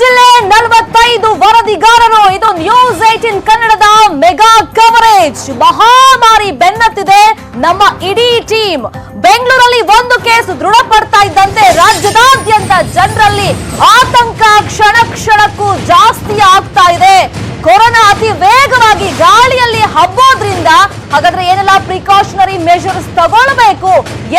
ಜಿಲ್ಲೆ ನಲವತ್ತೈದು ವರದಿಗಾರರು, ಇದು ನ್ಯೂಸ್ ಏಟಿನ್ ಕನ್ನಡದ ಮೆಗಾ ಕವರೇಜ್ ಮಹಾಮಾರಿ ಬೆನ್ನತ್ತಿದೆ ನಮ್ಮ ಇಡೀ ಟೀಮ್ ಬೆಂಗಳೂರಲ್ಲಿ ಒಂದು ಕೇಸ್ ದೃಢಪಡ್ತಾ ಇದ್ದಂತೆ ರಾಜ್ಯದಾದ್ಯಂತ ಜನರಲ್ಲಿ ಆತಂಕ ಕ್ಷಣ ಕ್ಷಣಕ್ಕೂ ಜಾಸ್ತಿ ಆಗ್ತಾ ಇದೆ. ಕೊರೋನಾ ಅತಿ ವೇಗವಾಗಿ ಗಾಳಿಯಲ್ಲಿ ಹಬ್ಬೋದ್ರಿಂದ ಹಾಗಾದ್ರೆ ಏನೆಲ್ಲ ಪ್ರಿಕಾಷನರಿ ಮೆಷರ್ಸ್ ತಗೊಳ್ಬೇಕು?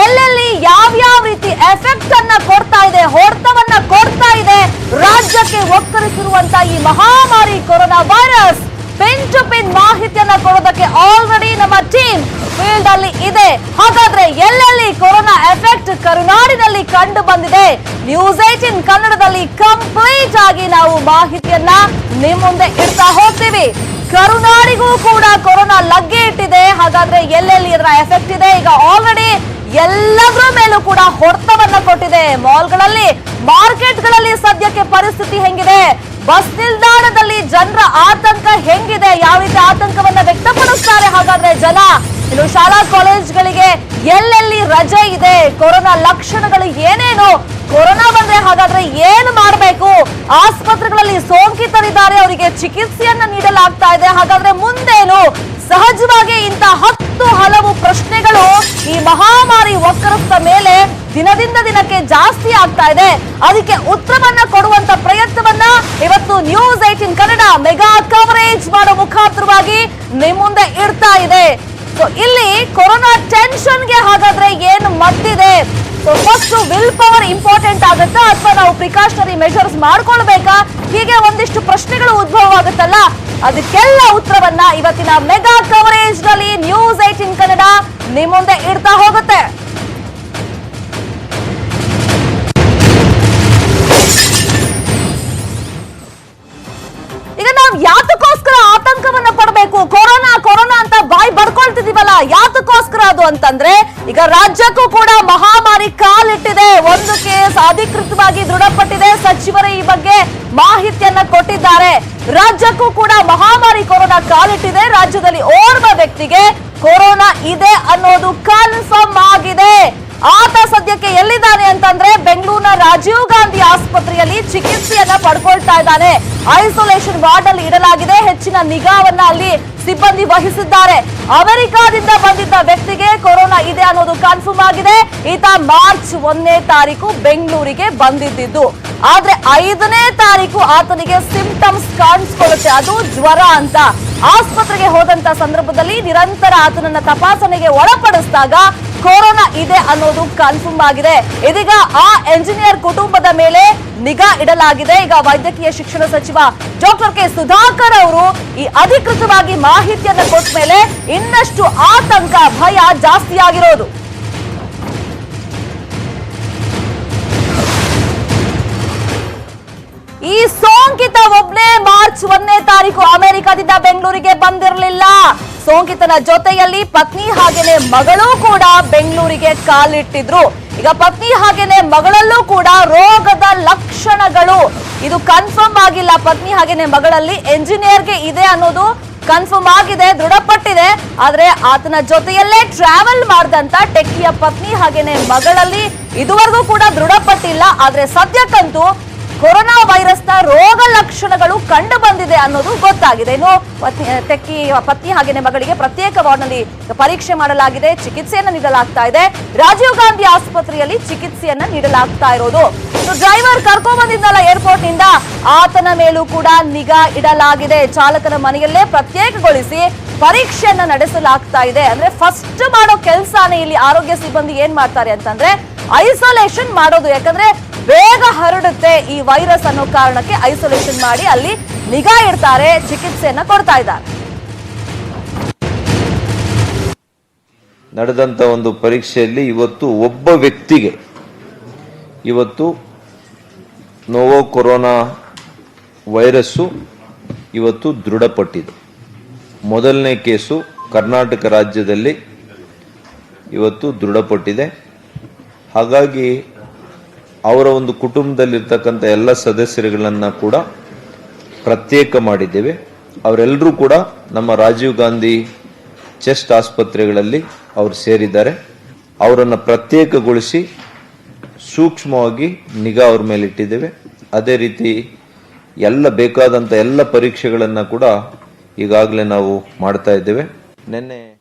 ಎಲ್ಲೆಲ್ಲಿ ಯಾವ್ಯಾವ ರೀತಿ ಎಫೆಕ್ಟ್ ಅನ್ನ ಕೊಡ್ತಾ ಇದೆ, ಹೊಡೆತವನ್ನ ಕೊಡ್ತಾ ಇದೆ? ರಾಜ್ಯಕ್ಕೆ ಒತ್ತರಿಸಿರುವಂತ ಈ ಮಹಾಮಾರಿ corona virus pin to pin ಮಾಹಿತಿಯನ್ನ ಕೊಡೋದಕ್ಕೆ ಆಲ್ರೆಡಿ ನಮ್ಮ ಟೀಮ್ ಫೀಲ್ಡ್ ಅಲ್ಲಿ ಇದೆ. ಹಾಗಾದ್ರೆ ಎಲ್ಲೆಲ್ಲಿ ಕೊರೋನಾ ಎಫೆಕ್ಟ್ ಕರುನಾಡಿನಲ್ಲಿ ಕಂಡು ಬಂದಿದೆ? ನ್ಯೂಸ್ ಏಟಿನ್ ಕನ್ನಡದಲ್ಲಿ ಕಂಪ್ಲೀಟ್ ಆಗಿ ನಾವು ಮಾಹಿತಿಯನ್ನ ನಿಮ್ ಮುಂದೆ ಇಡ್ತಾ ಹೋಗ್ತೀವಿ. ಕರುನಾಡಿಗೂ ಕೂಡ ಕೊರೋನಾ ಲಗ್ಗೆ ಇಟ್ಟಿದೆ ಹಾಗಾದ್ರೆ ಎಲ್ಲೆಲ್ಲಿ ಇದರ ಎಫೆಕ್ಟ್ ಇದೆ? ಈಗ ಆಲ್ರೆಡಿ ಎಲ್ಲದರ ಮೇಲೂ ಕೂಡ ಹೊಡೆತವನ್ನ ಕೊಟ್ಟಿದೆ. ಮಾಲ್ಗಳಲ್ಲಿ ಮಾರ್ಕೆಟ್ಗಳಲ್ಲಿ ಸದ್ಯಕ್ಕೆ ಪರಿಸ್ಥಿತಿ ಹೆಂಗಿದೆ? ಬಸ್ ನಿಲ್ದಾಣದಲ್ಲಿ ಜನರ ಆತಂಕ ಹೆಂಗಿದೆ? ಯಾವ ರೀತಿ ಆತಂಕವನ್ನ ವ್ಯಕ್ತಪಡಿಸ್ತಾರೆ? ಹಾಗಾದ್ರೆ ಜನ ಇನ್ನು ಶಾಲಾ ಕಾಲೇಜ್ಗಳಿಗೆ ಎಲ್ಲೆಲ್ಲಿ ರಜೆ ಇದೆ? ಕೊರೋನಾ ಲಕ್ಷಣಗಳು ಏನೇನು? ಕೊರೋನಾ ಬಂದ್ರೆ ಹಾಗಾದ್ರೆ ಏನು ಮಾಡಬೇಕು? ಆಸ್ಪತ್ರೆಗಳಲ್ಲಿ ಸೋಂಕಿತರಿದ್ದಾರೆ, ಅವರಿಗೆ ಚಿಕಿತ್ಸೆಯನ್ನ ನೀಡಲಾಗ್ತಾ ಇದೆ. ಹಾಗಾದ್ರೆ ಮುಂದೇನು? ಸಹಜವಾಗಿ ಇಂತ ಹತ್ತು ಹಲವು ಪ್ರಶ್ನೆಗಳು ಈ ಮಹಾಮಾರಿ ಒಕ್ಕರಸ್ತ ಮೇಲೆ ದಿನದಿಂದ ದಿನಕ್ಕೆ ಜಾಸ್ತಿ ಆಗ್ತಾ ಇದೆ. ಅದಕ್ಕೆ ಉತ್ತರವನ್ನ ಕೊಡುವಂತ ಪ್ರಯತ್ನವನ್ನ ಇವತ್ತು news eighteen Kannada mega coverage ಮಾಡೋ ಮುಖಾಂತರವಾಗಿ ನಿಮ್ ಮುಂದೆ ಇಡ್ತಾ ಇದೆ. ಸೊ ಇಲ್ಲಿ ಕೊರೋನಾ ಟೆನ್ಷನ್ಗೆ ಹಾಗಾದ್ರೆ ಏನು ಮದ್ದಿದೆ so first will power important ಆಗುತ್ತಾ ಅಥವಾ ನಾವು ಪ್ರಿಕಾಷನರಿ ಮೆಷರ್ಸ್ ಮಾಡ್ಕೊಳ್ಬೇಕಾ? ಹೀಗೆ ಒಂದಿಷ್ಟು ಪ್ರಶ್ನೆಗಳು ಉದ್ಭವ ಆಗುತ್ತಲ್ಲ ಅದಕ್ಕೆಲ್ಲ ಉತ್ತರವನ್ನ ಇವತ್ತಿನ ಮೆಗಾ ಕವರೇಜ್ನಲ್ಲಿ ನ್ಯೂಸ್ ಏಟಿನ್ ಕನ್ನಡ ನಿಮ್ಮ ಮುಂದೆ ಇಡ್ತಾ ಹೋಗುತ್ತೆ. ಈಗ ನಾವು ಯಾತಕ್ಕೋಸ್ಕರ ಆತಂಕವನ್ನ ಪಡಬೇಕು ಕೊರೋನಾ ಕೊರೋನಾ ಅಂತ ಬಾಯಿ ಬಡ್ಕೊಳ್ತಿದೀವಲ್ಲ, ಯಾತಕ್ಕೋಸ್ಕರ ಅದು ಅಂತಂದ್ರೆ ಈಗ ರಾಜ್ಯಕ್ಕೂ ಕೂಡ ಮಹಾಮಾರಿ ಕಾಲಿಟ್ಟಿದೆ. ಒಂದು ಕೇಸ್ ಅಧಿಕೃತವಾಗಿ ದೃಢಪಟ್ಟಿದೆ. ಸಚಿವರೇ ಈ ಬಗ್ಗೆ ಮಾಹಿತಿಯನ್ನ ಕೊಟ್ಟಿದ್ದಾರೆ. ರಾಜ್ಯಕ್ಕೂ ಕೂಡ ಮಹಾಮಾರಿ ಕೊರೋನಾ ಕಾಲಿಟ್ಟಿದೆ. ರಾಜ್ಯದಲ್ಲಿ ಓರ್ವ ವ್ಯಕ್ತಿಗೆ ಕೊರೋನಾ ಇದೆ ಅನ್ನೋದು ಕನ್ಫರ್ಮ್ ಆಗಿದೆ. ಆತ ಸದ್ಯಕ್ಕೆ ಎಲ್ಲಿದ್ದಾನೆ ಅಂತಂದ್ರೆ ಬೆಂಗಳೂರಿನ ರಾಜೀವ್ ಗಾಂಧಿ ಆಸ್ಪತ್ರೆಯಲ್ಲಿ ಚಿಕಿತ್ಸೆಯನ್ನ ಪಡ್ಕೊಳ್ತಾ ಇದ್ದಾನೆ. ಐಸೋಲೇಷನ್ ವಾರ್ಡ್ ಅಲ್ಲಿ ಇಡಲಾಗಿದೆ. ಹೆಚ್ಚಿನ ನಿಗಾವನ್ನ ಅಲ್ಲಿ ಸಿಬ್ಬಂದಿ ವಹಿಸಿದ್ದಾರೆ. ಅಮೆರಿಕಾದಿಂದ ಬಂದಿದ್ದ ವ್ಯಕ್ತಿಗೆ ಕೊರೋನಾ ಇದೆ ಅನ್ನೋದು ಕನ್ಫರ್ಮ್ ಆಗಿದೆ. ಈತ ಮಾರ್ಚ್ ಒಂದನೇ ತಾರೀಕು ಬೆಂಗಳೂರಿಗೆ ಬಂದಿದ್ದು. ಆದ್ರೆ ಐದನೇ ತಾರೀಕು ಆತನಿಗೆ ಸಿಂಪ್ಟಮ್ಸ್ ಕಾಣಿಸ್ಕೊಳ್ಳುತ್ತೆ. ಅದು ಜ್ವರ ಅಂತ. ಆಸ್ಪತ್ರೆಗೆ ಹೋದಂತ ಸಂದರ್ಭದಲ್ಲಿ ನಿರಂತರ ಆತನನ್ನ ತಪಾಸಣೆಗೆ ಒಳಪಡಿಸಿದಾಗ ಕೊರೋನಾ ಇದೆ ಅನ್ನೋದು ಕನ್ಫರ್ಮ್ ಆಗಿದೆ. ಇದೀಗ ಆ ಎಂಜಿನಿಯರ್ ಕುಟುಂಬದ ಮೇಲೆ ನಿಗಾ ಇಡಲಾಗಿದೆ. ಈಗ ವೈದ್ಯಕೀಯ ಶಿಕ್ಷಣ ಸಚಿವ ಡಾಕ್ಟರ್ ಕೆ ಸುಧಾಕರ್ ಅವರು ಈ ಅಧಿಕೃತವಾಗಿ ಮಾಹಿತಿಯನ್ನ ಕೊಟ್ಟ ಮೇಲೆ ಇನ್ನಷ್ಟು ಆತಂಕ, ಭಯ ಜಾಸ್ತಿ ಆಗಿರೋದು. ಈ ಸೋಂಕಿತ ಒಬ್ನೇ ಮಾರ್ಚ್ ಒಂದನೇ ತಾರೀಕು ಅಮೆರಿಕದಿಂದ ಬೆಂಗಳೂರಿಗೆ ಬಂದಿರಲಿಲ್ಲ. ಸೋಂಕಿತನ ಜೊತೆಯಲ್ಲಿ ಪತ್ನಿ ಹಾಗೇನೆ ಮಗಳೂ ಕೂಡ ಬೆಂಗಳೂರಿಗೆ ಕಾಲಿಟ್ಟಿದ್ರು. ಈಗ ಪತ್ನಿ ಹಾಗೇನೆ ಮಗಳಲ್ಲೂ ಕೂಡ ರೋಗದ ಲಕ್ಷಣಗಳು. ಇದು ಕನ್ಫರ್ಮ್ ಆಗಿಲ್ಲ. ಪತ್ನಿ ಹಾಗೇನೆ ಮಗಳಲ್ಲಿ ಎಂಜಿನಿಯರ್ಗೆ ಇದೆ ಅನ್ನೋದು ಕನ್ಫರ್ಮ್ ಆಗಿದೆ, ದೃಢಪಟ್ಟಿದೆ. ಆದ್ರೆ ಆತನ ಜೊತೆಯಲ್ಲೇ ಟ್ರಾವೆಲ್ ಮಾಡಿದಂತ ಟೆಕ್ಕಿಯ ಪತ್ನಿ ಹಾಗೇನೆ ಮಗಳಲ್ಲಿ ಇದುವರೆಗೂ ಕೂಡ ದೃಢಪಟ್ಟಿಲ್ಲ. ಆದ್ರೆ ಸದ್ಯಕ್ಕಂತೂ ಕೊರೋನಾ ವೈರಸ್ನ ರೋಗ ಲಕ್ಷಣಗಳು ಕಂಡು ಬಂದಿದೆ ಅನ್ನೋದು ಗೊತ್ತಾಗಿದೆ. ಇನ್ನು ತೆಕ್ಕಿ, ಪತ್ನಿ ಹಾಗೆಯೇ ಮಗಳಿಗೆ ಪ್ರತ್ಯೇಕ ವಾರ್ಡ್ನಲ್ಲಿ ಪರೀಕ್ಷೆ ಮಾಡಲಾಗಿದೆ, ಚಿಕಿತ್ಸೆಯನ್ನು ನೀಡಲಾಗ್ತಾ ಇದೆ. ರಾಜೀವ್ ಗಾಂಧಿ ಆಸ್ಪತ್ರೆಯಲ್ಲಿ ಚಿಕಿತ್ಸೆಯನ್ನ ನೀಡಲಾಗ್ತಾ ಇರೋದು. ಡ್ರೈವರ್ ಕರ್ಕೊಂಡ್ ಬಂದಿದ್ದಲ್ಲ ಏರ್ಪೋರ್ಟ್ನಿಂದ ಆತನ ಮೇಲೂ ಕೂಡ ನಿಗಾ ಇಡಲಾಗಿದೆ. ಚಾಲಕನ ಮನೆಯಲ್ಲೇ ಪ್ರತ್ಯೇಕಗೊಳಿಸಿ ಪರೀಕ್ಷೆಯನ್ನ ನಡೆಸಲಾಗ್ತಾ ಇದೆ. ಅಂದ್ರೆ ಫಸ್ಟ್ ಮಾಡೋ ಕೆಲಸನೇ ಇಲ್ಲಿ ಆರೋಗ್ಯ ಸಿಬ್ಬಂದಿ ಏನ್ ಮಾಡ್ತಾರೆ ಅಂತಂದ್ರೆ ಐಸೋಲೇಷನ್ ಮಾಡೋದು. ಯಾಕಂದ್ರೆ ಬೇಗ ಹರಡುತ್ತೆ ಈ ವೈರಸ್ ಅನ್ನೋ ಕಾರಣಕ್ಕೆ ಐಸೋಲೇಷನ್ ಮಾಡಿ ಅಲ್ಲಿ ನಿಗಾ ಇಡ್ತಾರೆ, ಚಿಕಿತ್ಸೆಯನ್ನ ಕೊಡ್ತಾ ಇದ್ದಾರೆ. ನಡೆದಂಥ ಒಂದು ಪರೀಕ್ಷೆಯಲ್ಲಿ ಇವತ್ತು ಒಬ್ಬ ವ್ಯಕ್ತಿಗೆ ಇವತ್ತು ನೋವೋ ಕೊರೋನಾ ವೈರಸ್ಸು ಇವತ್ತು ದೃಢಪಟ್ಟಿದೆ. ಮೊದಲನೇ ಕೇಸು ಕರ್ನಾಟಕ ರಾಜ್ಯದಲ್ಲಿ ಇವತ್ತು ದೃಢಪಟ್ಟಿದೆ. ಹಾಗಾಗಿ ಅವರ ಒಂದು ಕುಟುಂಬದಲ್ಲಿರ್ತಕ್ಕಂಥ ಎಲ್ಲ ಸದಸ್ಯರುಗಳನ್ನು ಕೂಡ ಪ್ರತ್ಯೇಕ ಮಾಡಿದ್ದೇವೆ. ಅವರೆಲ್ಲರೂ ಕೂಡ ನಮ್ಮ ರಾಜೀವ್ ಗಾಂಧಿ ಚೆಸ್ಟ್ ಆಸ್ಪತ್ರೆಗಳಲ್ಲಿ ಅವರು ಸೇರಿದ್ದಾರೆ. ಅವರನ್ನು ಪ್ರತ್ಯೇಕಗೊಳಿಸಿ ಸೂಕ್ಷ್ಮವಾಗಿ ನಿಗಾ ಅವ್ರ ಮೇಲೆ ಇಟ್ಟಿದ್ದೇವೆ. ಅದೇ ರೀತಿ ಎಲ್ಲ ಬೇಕಾದಂಥ ಎಲ್ಲ ಪರೀಕ್ಷೆಗಳನ್ನು ಕೂಡ ಈಗಾಗಲೇ ನಾವು ಮಾಡ್ತಾ ಇದ್ದೇವೆ. ನಿನ್ನೆ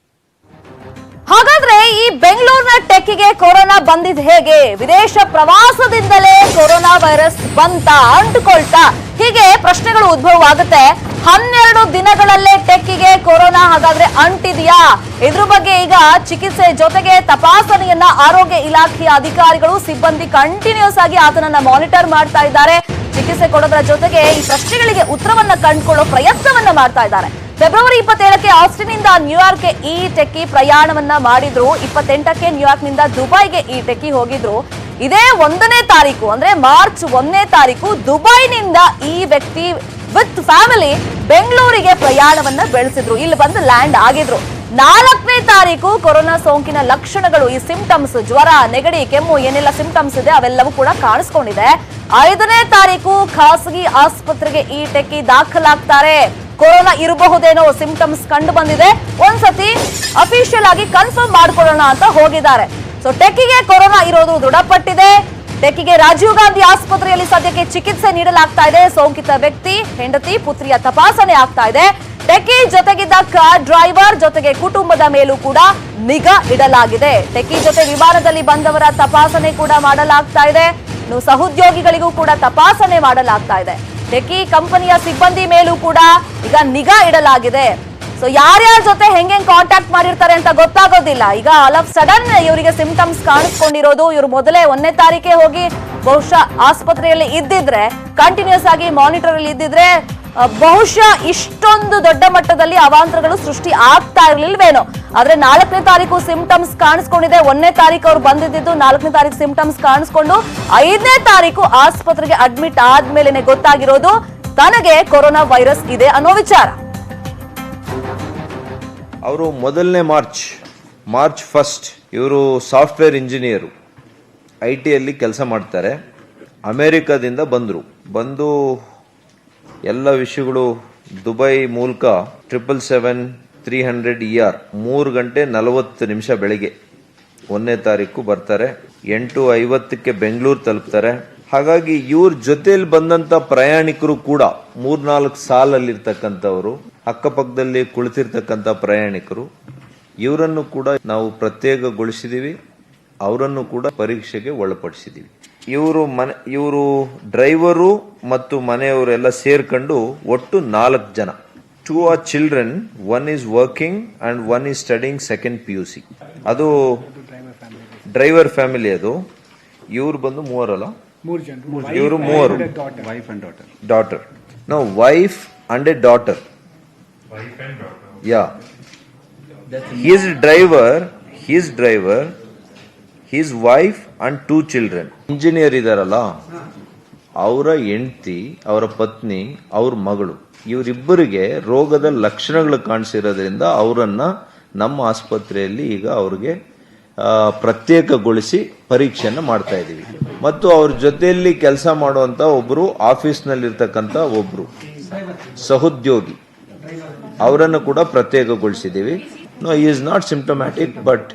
ಹಾಗಾದ್ರೆ ಈ ಬೆಂಗಳೂರಿನ ಟೆಕ್ಕಿಗೆ ಕೊರೋನಾ ಬಂದಿದ್ ಹೇಗೆ? ವಿದೇಶ ಪ್ರವಾಸದಿಂದಲೇ ಕೊರೋನಾ ವೈರಸ್ ಬಂತ ಅಂಟುಕೊಳ್ತಾ ಹೀಗೆ ಪ್ರಶ್ನೆಗಳು ಉದ್ಭವ ಆಗುತ್ತೆ ಹನ್ನೆರಡು ದಿನಗಳಲ್ಲೇ ಟೆಕ್ಕಿಗೆ ಕೊರೋನಾ ಹಾಗಾದ್ರೆ ಅಂಟಿದೆಯಾ? ಇದ್ರ ಬಗ್ಗೆ ಈಗ ಚಿಕಿತ್ಸೆ ಜೊತೆಗೆ ತಪಾಸಣೆಯನ್ನ ಆರೋಗ್ಯ ಇಲಾಖೆಯ ಅಧಿಕಾರಿಗಳು, ಸಿಬ್ಬಂದಿ ಕಂಟಿನ್ಯೂಸ್ ಆಗಿ ಆತನನ್ನ ಮಾನಿಟರ್ ಮಾಡ್ತಾ ಇದ್ದಾರೆ. ಚಿಕಿತ್ಸೆ ಕೊಡೋದ್ರ ಜೊತೆಗೆ ಈ ಪ್ರಶ್ನೆಗಳಿಗೆ ಉತ್ತರವನ್ನ ಕಂಡುಕೊಳ್ಳೋ ಪ್ರಯತ್ನವನ್ನ ಮಾಡ್ತಾ ಇದ್ದಾರೆ. ಫೆಬ್ರವರಿ ಇಪ್ಪತ್ತೇಳಕ್ಕೆ ಆಸ್ಟಿನ್ ಇಂದ ನ್ಯೂಯಾರ್ಕ್ಗೆ ಈ ಟೆಕ್ಕಿ ಪ್ರಯಾಣವನ್ನ ಮಾಡಿದ್ರು. ಇಪ್ಪತ್ತೆಂಟಕ್ಕೆ ನ್ಯೂಯಾರ್ಕ್ನಿಂದ ದುಬೈಗೆ ಈ ಟೆಕ್ಕಿ ಹೋಗಿದ್ರು. ಇದೇ ಒಂದನೇ ತಾರೀಕು, ಅಂದ್ರೆ ಮಾರ್ಚ್ ಒಂದನೇ ತಾರೀಕು, ದುಬೈನಿಂದ ಈ ವ್ಯಕ್ತಿ ವಿತ್ ಫ್ಯಾಮಿಲಿ ಬೆಂಗಳೂರಿಗೆ ಪ್ರಯಾಣವನ್ನ ಬೆಳೆಸಿದ್ರು. ಇಲ್ಲಿ ಬಂದು ಲ್ಯಾಂಡ್ ಆಗಿದ್ರು. ನಾಲ್ಕನೇ ತಾರೀಕು ಕೊರೋನಾ ಸೋಂಕಿನ ಲಕ್ಷಣಗಳು, ಈ ಸಿಂಪ್ಟಮ್ಸ್, ಜ್ವರ, ನೆಗಡಿ, ಕೆಮ್ಮು, ಏನೆಲ್ಲ ಸಿಂಪ್ಟಮ್ಸ್ ಇದೆ, ಅವೆಲ್ಲವೂ ಕೂಡ ಕಾಣಿಸ್ಕೊಂಡಿದೆ. ಐದನೇ ತಾರೀಕು ಖಾಸಗಿ ಆಸ್ಪತ್ರೆಗೆ ಈ ಟೆಕ್ಕಿ ದಾಖಲಾಗ್ತಾರೆ. ಕೊರೋನಾ ಇರಬಹುದೇನೋ ಸಿಂಪ್ಟಮ್ಸ್ ಕಂಡು ಬಂದಿದೆ. ಒಂದ್ಸತಿ ಅಫಿಷಿಯಲ್ ಆಗಿ ಕನ್ಫರ್ಮ್ ಮಾಡ್ಕೊಳ್ಳೋಣ ಅಂತ ಹೋಗಿದ್ದಾರೆ. ಸೊ ಟೆಕ್ಕಿಗೆ ಕೊರೋನಾ ಇರೋದು ದೃಢಪಟ್ಟಿದೆ. ಟೆಕ್ಕಿಗೆ ರಾಜೀವ್ ಗಾಂಧಿ ಆಸ್ಪತ್ರೆಯಲ್ಲಿ ಸದ್ಯಕ್ಕೆ ಚಿಕಿತ್ಸೆ ನೀಡಲಾಗ್ತಾ ಇದೆ. ಸೋಂಕಿತ ವ್ಯಕ್ತಿ, ಹೆಂಡತಿ, ಪುತ್ರಿಯ ತಪಾಸಣೆ ಆಗ್ತಾ ಇದೆ. ಟೆಕ್ಕಿ ಜೊತೆಗಿದ್ದ ಕಾರ್ ಡ್ರೈವರ್ ಜೊತೆಗೆ ಕುಟುಂಬದ ಮೇಲೂ ಕೂಡ ನಿಗಾ ಇಡಲಾಗಿದೆ. ಟೆಕ್ಕಿ ಜೊತೆ ವಿಮಾನದಲ್ಲಿ ಬಂದವರ ತಪಾಸಣೆ ಕೂಡ ಮಾಡಲಾಗ್ತಾ ಇದೆ. ಸಹೋದ್ಯೋಗಿಗಳಿಗೂ ಕೂಡ ತಪಾಸಣೆ ಮಾಡಲಾಗ್ತಾ ಇದೆ. ಟೆಕ್ಕಿ ಕಂಪನಿಯ ಸಿಬ್ಬಂದಿ ಮೇಲೂ ಕೂಡ ಈಗ ನಿಗಾ ಇಡಲಾಗಿದೆ. ಸೊ ಯಾರ್ಯಾರ ಜೊತೆ ಹೆಂಗೆ ಕಾಂಟ್ಯಾಕ್ಟ್ ಮಾಡಿರ್ತಾರೆ ಅಂತ ಗೊತ್ತಾಗೋದಿಲ್ಲ. ಈಗ ಆಲ್ ಆಫ್ ಸಡನ್ ಇವರಿಗೆ ಸಿಂಪ್ಟಮ್ಸ್ ಕಾಣಿಸ್ಕೊಂಡಿರೋದು, ಇವರು ಮೊದಲೇ ಒಂದನೇ ತಾರೀಕೆ ಹೋಗಿ ಬಹುಶಃ ಆಸ್ಪತ್ರೆಯಲ್ಲಿ ಇದ್ದಿದ್ರೆ ಕಂಟಿನ್ಯೂಸ್ ಆಗಿ ಮಾನಿಟರ್ ಅಲ್ಲಿ ಇದ್ದಿದ್ರೆ ಬಹುಶಃ ಇಷ್ಟೊಂದು ದೊಡ್ಡ ಮಟ್ಟದಲ್ಲಿ ಅವಾಂತರಗಳು ಸೃಷ್ಟಿ ಆಗ್ತಾ ಇರ್ಲಿಲ್ವೇನೋ. ಆದ್ರೆ ನಾಲ್ಕನೇ ತಾರೀಕು ಸಿಂಪ್ಟಮ್ಸ್ ಕಾಣಿಸ್ಕೊಂಡಿದೆ. ಒಂದನೇ ತಾರೀಕು ಅವ್ರು ಬಂದಿದ್ದು, ನಾಲ್ಕನೇ ತಾರೀಕು ಸಿಂಪ್ಟಮ್ಸ್ ಕಾಣಿಸ್ಕೊಂಡು ಐದನೇ ತಾರೀಕು ಆಸ್ಪತ್ರೆಗೆ ಅಡ್ಮಿಟ್ ಆದ್ಮೇಲೆನೆ ಗೊತ್ತಾಗಿರೋದು ತನಗೆ ಕೊರೋನಾ ವೈರಸ್ ಇದೆ ಅನ್ನೋ ವಿಚಾರ. ಅವರು ಮೊದಲನೇ ಮಾರ್ಚ್ ಮಾರ್ಚ್ ಫಸ್ಟ್ ಇವರು ಸಾಫ್ಟ್ವೇರ್ ಇಂಜಿನಿಯರು ಐ ಟಿಯಲ್ಲಿ ಕೆಲಸ ಮಾಡ್ತಾರೆ. ಅಮೇರಿಕಾದಿಂದ ಬಂದರು. ಬಂದು ಎಲ್ಲ ವಿಷಯಗಳು ದುಬೈ ಮೂಲಕ triple seven three hundred E R ಮೂರು ಗಂಟೆ ನಲವತ್ತು ನಿಮಿಷ ಬೆಳಿಗ್ಗೆ. ಒಂದನೇ ತಾರೀಕು ಬರ್ತಾರೆ. ಎಂಟು ಐವತ್ತಕ್ಕೆ ಬೆಂಗಳೂರು ತಲುಪ್ತಾರೆ. ಹಾಗಾಗಿ ಇವ್ರ ಜೊತೆಯಲ್ಲಿ ಬಂದಂತ ಪ್ರಯಾಣಿಕರು ಕೂಡ ಮೂರ್ನಾಲ್ಕು ಸಾಲಲ್ಲಿರ್ತಕ್ಕಂಥವ್ರು, ಅಕ್ಕಪಕ್ಕದಲ್ಲಿ ಕುಳಿತಿರ್ತಕ್ಕಂಥ ಪ್ರಯಾಣಿಕರು, ಇವರನ್ನು ಕೂಡ ನಾವು ಪ್ರತ್ಯೇಕಗೊಳಿಸಿದೀವಿ. ಅವರನ್ನು ಕೂಡ ಪರೀಕ್ಷೆಗೆ ಒಳಪಡಿಸಿದೀವಿ. ಇವರು ಮನೆ ಇವರು ಡ್ರೈವರು ಮತ್ತು ಮನೆಯವರೆಲ್ಲ ಸೇರ್ಕೊಂಡು ಒಟ್ಟು ನಾಲ್ಕು ಜನ. Two are children one is working and one is studying second P U C ಅದು ಡ್ರೈವರ್ ಫ್ಯಾಮಿಲಿ ಅದು. ಇವ್ರು ಬಂದು ಮೂವರಲ್ಲ ಇವರು ಮೂವರು. Wife and daughter daughter no wife and a daughter yeah he's driver he's driver he's wife and two children engineer ಇದಾರಲ್ಲ, ಅವರ ಹೆಂಡತಿ, ಅವರ ಪತ್ನಿ, ಅವ್ರ ಮಗಳು, ಇವರಿಬ್ಬರಿಗೆ ರೋಗದ ಲಕ್ಷಣಗಳು ಕಾಣಿಸಿರೋದ್ರಿಂದ ಅವರನ್ನ ನಮ್ಮ ಆಸ್ಪತ್ರೆಯಲ್ಲಿ ಈಗ ಅವ್ರಿಗೆ ಪ್ರತ್ಯೇಕಗೊಳಿಸಿ ಪರೀಕ್ಷೆಯನ್ನು ಮಾಡ್ತಾ ಇದ್ದೀವಿ. ಮತ್ತು ಅವ್ರ ಜೊತೆಯಲ್ಲಿ ಕೆಲಸ ಮಾಡುವಂತ ಒಬ್ರು ಆಫೀಸ್ನಲ್ಲಿರ್ತಕ್ಕಂಥ ಒಬ್ರು, ಸಹೋದ್ಯೋಗಿ, ಅವರನ್ನು ಕೂಡ ಪ್ರತ್ಯೇಕಗೊಳಿಸಿದ್ದೀವಿ. No is not symptomatic but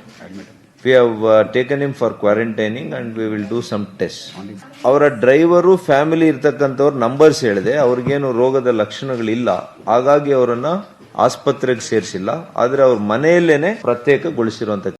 we have taken him for quarantining and we will do some test ಅವರ ಡ್ರೈವರು ಫ್ಯಾಮಿಲಿ ಇರ್ತಕ್ಕಂಥವ್ರ ನಂಬರ್ಸ್ ಹೇಳಿದೆ. ಅವ್ರಿಗೇನು ರೋಗದ ಲಕ್ಷಣಗಳಿಲ್ಲ. ಹಾಗಾಗಿ ಅವರನ್ನ ಆಸ್ಪತ್ರೆಗೆ ಸೇರಿಸಿಲ್ಲ. ಆದ್ರೆ ಅವ್ರ ಮನೆಯಲ್ಲೇನೆ ಪ್ರತ್ಯೇಕಗೊಳಿಸಿರುವಂತ